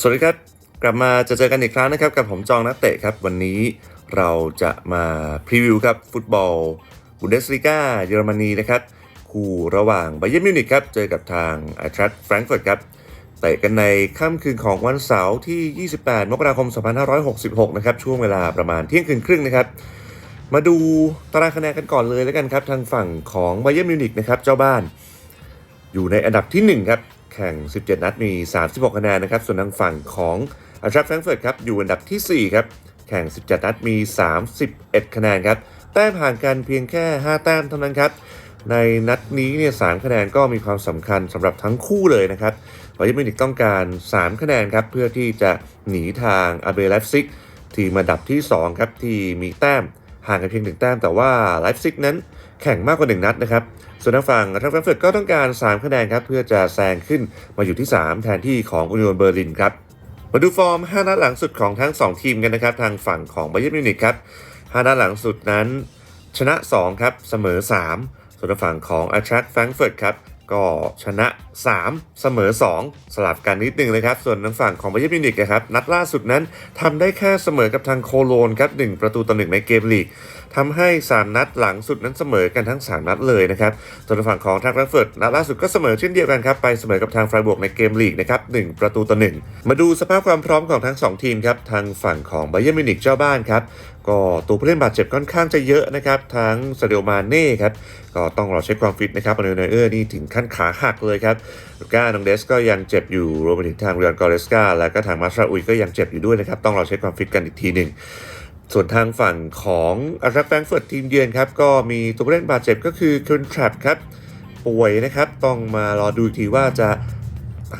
สวัสดีครับ กลับมาจะเจอกันอีกครั้งนะครับ กับผมจองนักเตะครับ วันนี้เราจะมาพรีวิวครับฟุตบอลบุนเดสลีกาเยอรมนีนะครับ คู่ระหว่างไบเย r n มิวนิกครับ เจอกับทางไอทรัสแฟรงก์เฟิร์ตครับเตะกันในค่ำคืนของวันเสาร์ที่ 28 มกราคม 2566 นะครับ ช่วงเวลาประมาณเที่ยงคืนครึ่งนะครับ มาดูตารางคะแนนกันก่อนเลยแล้วกันครับ ทางฝั่งของไบเย r n มิวนิกนะครับ เจ้าบ้าน อยู่ในอันดับที่ 1 ครับ แข่ง 17 นัดมี 36 คะแนนนะครับ ส่วนทางฝั่งของอัลตราแฟรงเฟิร์ตครับอยู่อันดับที่ 4 ครับ แข่ง 17 นัดมี 31 คะแนนครับ แต้มห่างกันเพียงแค่ 5 แต้มเท่านั้นครับ ในนัดนี้เนี่ย3คะแนนก็มีความสำคัญสำหรับทั้งคู่เลยนะครับไบเยร์นมิวนิกต้องการ 3 คะแนนครับเพื่อที่จะหนีทางอาเบเลฟซิกทีมอันดับที่ 2 ครับที่มีแต้ม ห่างกันเพียงหนึ่งแต้มแต่ว่าไลฟ์ซิกนั้นแข่งมากกว่า 1 นัดนะครับ ส่วนทางฝั่งทางแฟรงเฟิร์ตก็ต้องการ 3 คะแนนครับ เพื่อจะแซงขึ้นมาอยู่ที่ 3 แทนที่ของอุนิโอนเบอร์ลินครับ มาดูฟอร์ม 5 นัดหลังสุดของทั้ง 2 ทีมกันนะครับ ทางฝั่งของไบเย r n มิวนิกครับ 5 นัดหลังสุดนั้น ชนะ 2 ครับ เสมอ 3 ส่วนทางฝั่งของอาชั t แฟรงเฟิร์ตครับ ก็ชนะ 3 เสมอ 2 สลับกันนิดนึงเลยครับ ส่วนทางฝั่งของไบเย r n มิวนิกนะครับนัดล่าสุดนั้นทำได้แค่เสมอกับทางโคโลนครับ1ประตูต่อ1ในเกมลีกทำให้ 3 นัดหลังสุดนั้นเสมอกันทั้ง 3 นัดเลยนะครับ ส่วนทางฝั่งของทางแฟรงก์เฟิร์ตนัดล่าสุดก็เสมอเช่นเดียวกันครับไปเสมอกับทางไฟบวกในเกมลีกนะครับ1ประตูต่อ1มาดูสภาพความพร้อมของทั้ง 2 ทีมครับทางฝั่งของไบเย r n มิวนิกเจ้าบ้านครับ ก็ตัวผู้เล่นบาดเจ็บค่อนข้างจะเยอะนะครับทั้งซาเดลมาเน่ครับก็ต้องรอเช็คความฟิตนะครับอันเดอร์เออร์นี่ถึงขั้นขาหักเลยครับลูก้านองเดสก็ยังเจ็บอยู่รวมไปถึงทางเรียนกอเรสกาแล้วก็ทางมาชาอุยก็ยังเจ็บอยู่ด้วยนะครับต้องรอเช็คความฟิตกันอีกทีหนึ่งส่วนทางฝั่งของอัลตราแฟรงก์เฟิร์ตทีมเยือนครับก็มีตัวผู้เล่นบาดเจ็บก็คือคินทรัพครับป่วยนะครับต้องมารอดูอีกทีว่าจะ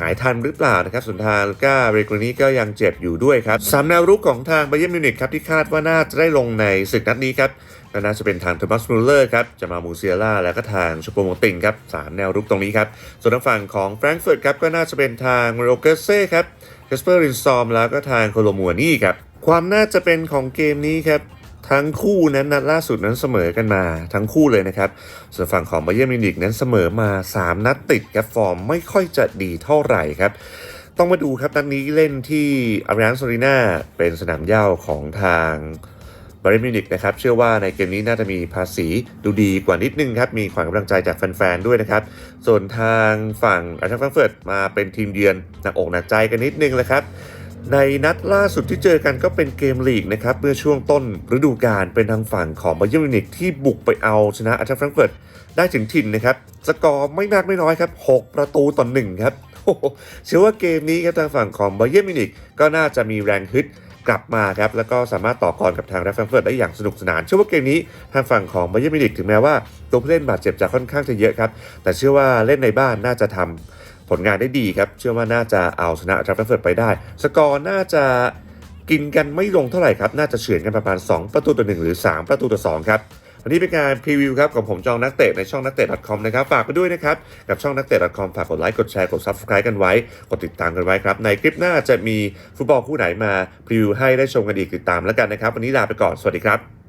หายทันหรือเปล่านะครับส่วนทางก้าเรโกนี่ก็ยังเจ็บอยู่ด้วยครับสามแนวรุกของทางไบเย r n มิวนิกครับที่คาดว่าน่าจะได้ลงในศึกนัดนี้ครับก็น่าจะเป็นทางโทมัสมูลเลอร์ครับจะมามูเซียล่าแล้วก็ทางชโปโมติงครับสามแนวรุกตรงนี้ครับส่วนทางฝั่งของแฟรงก์เฟิร์ตครับก็น่าจะเป็นทางโรเกเซ่ครับแคสเปอร์รินซอมแล้วก็ทางโคโลมัวนี่ครับความน่าจะเป็นของเกมนี้ครับ ทั้งคู่นั้นนัดล่าสุดนั้นเสมอกันมาทั้งคู่เลยนะครับ ส่วนฝั่งของไบเย r n มิวนิกนั้นเสมอมา 3 นัดติดครับฟอร์มไม่ค่อยจะดีเท่าไหร่ครับ ต้องมาดูครับนัดนี้เล่นที่อาริอันโซริน่าเป็นสนามเย้าของทางบาเรมิวนิกนะครับ เชื่อว่าในเกมนี้น่าจะมีภาษีดูดีกว่านิดนึงครับ มีขวัญกำลังใจจากแฟนๆด้วยนะครับ ส่วนทางฝั่งอาร์เซนอลแฟรงเฟิร์ตมาเป็นทีมเยือนหนักอกหนักใจกันนิดนึงเลยครับ ในนัดล่าสุดที่เจอกันก็เป็นเกมลีกนะครับเมื่อช่วงต้นฤดูกาลเป็นทางฝั่งของไบเย r n มิวนิกที่บุกไปเอาชนะอาร์เซนอลแฟรงเฟิร์ตได้ถึงถิ่นนะครับ สกอร์ไม่มากไม่น้อยครับ 6 ประตูต่อหนึ่งครับเชื่อว่าเกมนี้ครับทางฝั่งของไบเย r n มิวนิกก็น่าจะมีแรงฮึดกลับมาครับแล้วก็สามารถต่อกรกับทางแรฟแฟรงเฟิร์ตได้อย่างสนุกสนาน เชื่อว่าเกมนี้ทางฝั่งของไบเย r n มิวนิกถึงแม้ว่าตัวผู้เล่นบาดเจ็บจะค่อนข้างจะเยอะครับแต่เชื่อว่าเล่นในบ้านน่าจะทำ ผลงานได้ดีครับ เชื่อว่าน่าจะเอาชนะทรัฟเฟิร์ตไปได้ สกอร์น่าจะกินกันไม่ลงเท่าไหร่ครับ น่าจะเฉือนกันประมาณ 2 ประตูต่อ1หรือ 3 ประตูต่อ2ครับวันนี้เป็นการพรีวิวครับของผมจองนักเตะในช่องนักเตะ .com นะครับฝากไปด้วยนะครับ กับช่องนักเตะ .com ฝากกดไลค์กดแชร์กด subscribe กันไว้ กดติดตามกันไว้ครับ ในคลิปหน้าจะมีฟุตบอลคู่ไหนมาพรีวิวให้ได้ชมกันอีกติดตามแล้วกันนะครับ วันนี้ลาไปก่อนสวัสดีครับ